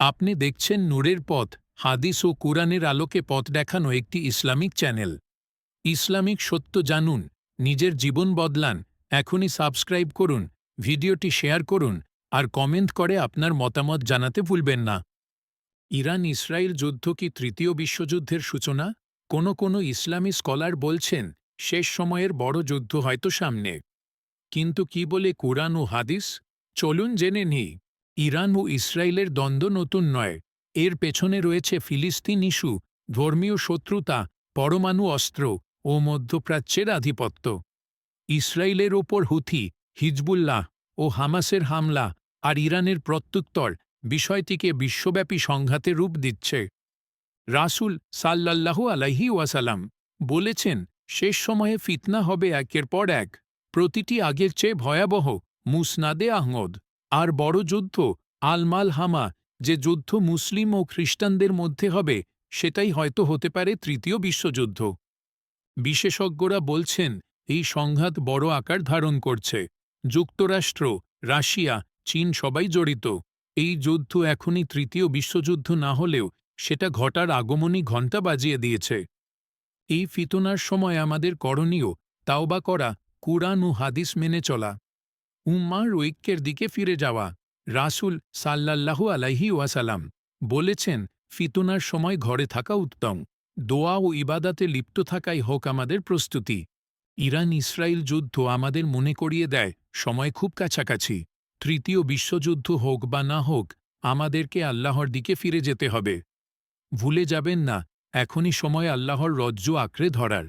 আপনি দেখছেন নূরের পথ, হাদিস ও কুরআনের আলোকে পথ দেখানো একটি ইসলামিক চ্যানেল। ইসলামিক সত্য জানুন, নিজের জীবন বদলান, এখনই সাবস্ক্রাইব করুন, ভিডিওটি শেয়ার করুন, আর কমেন্ট করে আপনার মতামত জানাতে ভুলবেন না। ইরান ইসরায়েল যুদ্ধ কি তৃতীয় বিশ্বযুদ্ধের সূচনা? কোনো কোনো ইসলামী স্কলার বলছেন, শেষ সময়ের বড় যুদ্ধ হয়তো সামনে। কিন্তু কি বলে কুরআন ও হাদিস? চলুন জেনে নিই। ইরান ও ইসরায়েলের দ্বন্দ্ব নতুন নয়। এর পেছনে রয়েছে ফিলিস্তিন ইস্যু, ধর্মীয় শত্রুতা, পরমাণু অস্ত্র ও মধ্যপ্রাচ্যের আধিপত্য। ইসরায়েলের ওপর হুথি, হিজবুল্লাহ ও হামাসের হামলা আর ইরানের প্রত্যুত্তর বিষয়টিকে বিশ্বব্যাপী সংঘাতে রূপ দিচ্ছে। রাসুল সাল্লাল্লাহু আলাইহি ওয়াসালাম বলেছেন, শেষ সময়ে ফিতনা হবে একের পর এক। প্রতিটি আগের চেয়ে ভয়াবহ মুসনাদে আহমদ। আর বড় যুদ্ধ, আলমাল হামা, যে যুদ্ধ মুসলিম ও খ্রিস্টানদের মধ্যে হবে, সেটাই হয়তো হতে পারে তৃতীয় বিশ্বযুদ্ধ। বিশেষজ্ঞরা বলছেন, এই সংঘাত বড় আকার ধারণ করছে। যুক্তরাষ্ট্র, রাশিয়া, চীন সবাই জড়িত। এই যুদ্ধ এখনই তৃতীয় বিশ্বযুদ্ধ না হলেও সেটা ঘটার আগমনী ঘণ্টা বাজিয়ে দিয়েছে। এই ফিতনার সময় আমাদের করণীয় তাওবা করা, কুরআন ও হাদিস মেনে চলা। উম্মার ঐক্যের দিকে ফিরে যাওয়া। রাসুল সাল্লাল্লাহু আলাইহি ওয়াসালাম বলেছেন, ফিতনার সময় ঘরে থাকা উত্তম। দোয়া ও ইবাদাতে লিপ্ত থাকাই হোক আমাদের প্রস্তুতি। ইরান ইসরায়েল যুদ্ধ আমাদের মনে করিয়ে দেয়, সময় খুব কাছাকাছি। তৃতীয় বিশ্বযুদ্ধ হোক বা না হোক, আমাদেরকে আল্লাহর দিকে ফিরে যেতে হবে। ভুলে যাবেন না, এখনই সময় আল্লাহর রজ্জু আঁকড়ে ধরার।